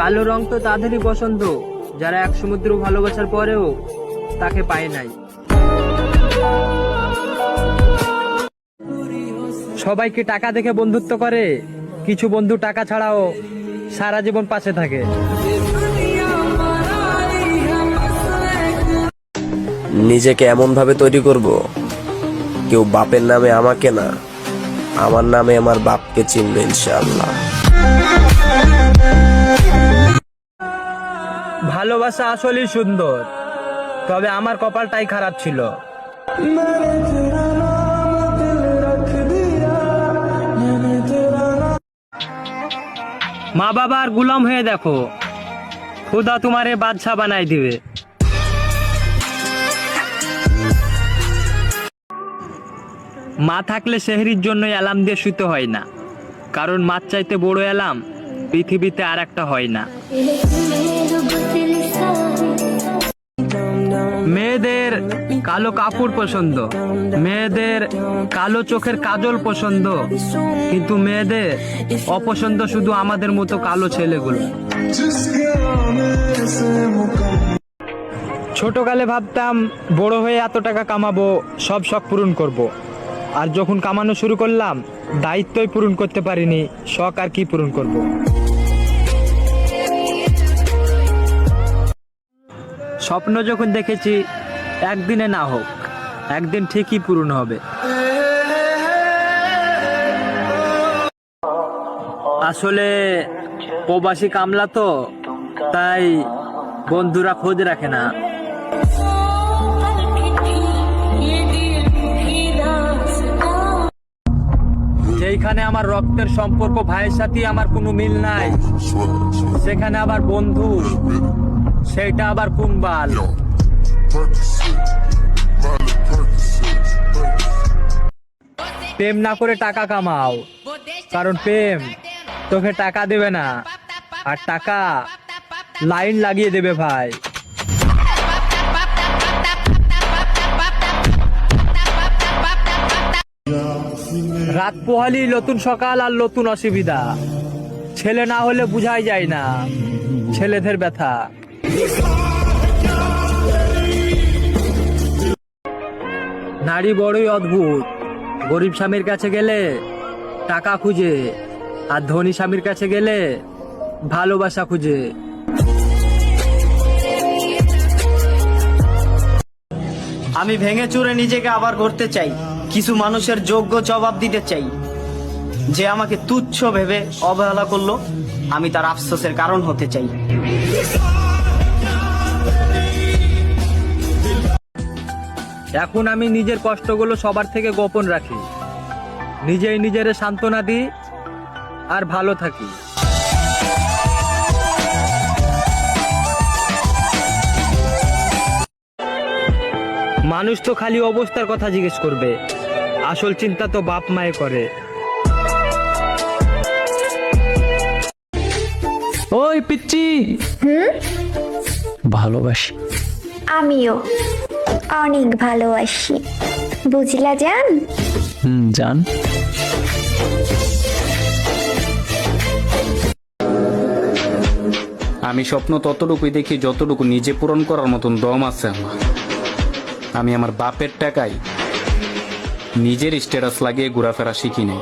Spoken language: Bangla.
কালো রং তো তাদেরই পছন্দ। যারা এক সমুদ্র ভালোবাসার পরেও তাকে পায় নাই। সবাইকে টাকা দেখে বন্ধুত্ব করে। কিছু বন্ধু টাকা ছাড়াও সারা জীবন পাশে থাকে। নিজেকে এমন ভাবে তৈরি করব, কেউ বাপের নামে আমাকে না, আমার নামে আমার বাপকে চিনবে ইনশাআল্লাহ। ভালোবাসা আসলেই সুন্দর। তবে আমার কপালটাই খারাপ ছিল। মা বাবার গুলাম হয়ে দেখো। খুদা তোমারে বাদশা বানাই দিবে। মা থাকলে সেহরির জন্য অ্যালার্ম দিয়ে শুতে হয় না। কারণ মাছ চাইতে বড় অ্যালার্ম পৃথিবীতে আর একটা হয় না। কালো কাপড় পছন্দ মেয়েদের কালো চোখের কাজল পছন্দ কিন্তু মেয়েদের অপছন্দ শুধু আমাদের মতো কালো ছেলেগুলো ছোটকালে ভাবতাম, বড় হয়ে এত টাকা কামাবো, সব শখ পূরণ করব। আর যখন কামানো শুরু করলাম, দায়িত্বই পূরণ করতে পারিনি, শখ আর কি পূরণ করব। স্বপ্ন যখন দেখেছি একদিনে না হোক, একদিন ঠিকই পূরণ হবে। আসলে প্রবাসী কামলা তো, তাই বন্ধুরা খোঁজ রাখে না। যেইখানে আমার রক্তের সম্পর্ক, ভাইয়ের সাথে আমার কোনো মিল নাই। সেখানে আবার বন্ধু, সেটা আবার কুম্বাল প্রেম না করে টাকা কামাও, কারণ প্রেম তোকে টাকা দেবে না, আর টাকা লাইন লাগিয়ে দেবে ভাই। রাত পোহালি, নতুন সকাল আর নতুন অসুবিধা। ছেলে না হলে বুঝাই যায় না, ছেলেদের ব্যথা। নারী বড়ই অদ্ভুত। গরিব স্বামীর কাছে গেলে টাকা খুঁজে আর ধনী স্বামীর কাছে গেলে ভালোবাসা খুঁজে। আমি ভেঙে চুরে নিজেকে আবার গড়তে চাই, কিছু মানুষের যোগ্য জবাব দিতে চাই। যে আমাকে তুচ্ছ ভেবে অবহেলা করল, আমি তার আফসোসের কারণ হতে চাই। এখন আমি নিজের কষ্টগুলো সবার থেকে গোপন রাখি। নিজেই নিজের সান্ত্বনা দিই আর ভালো থাকি। মানুষ তো খালি অবস্থার কথা জিজ্ঞেস করবে আসল চিন্তা তো বাপ মায়ে করে। ওই পিচ্ছি ভালোবাসি। আমিও। অনেক ভালোবাসি। বুঝলা জান? হুম জান। আমি স্বপ্ন ততটুকুই দেখি যতটুকু নিজে পূরণ করার মতন দম আছে আমার। আমি আমার বাপের টাকায় নিজের স্ট্যাটাস লাগিয়ে ঘোরাফেরা শিখি নাই।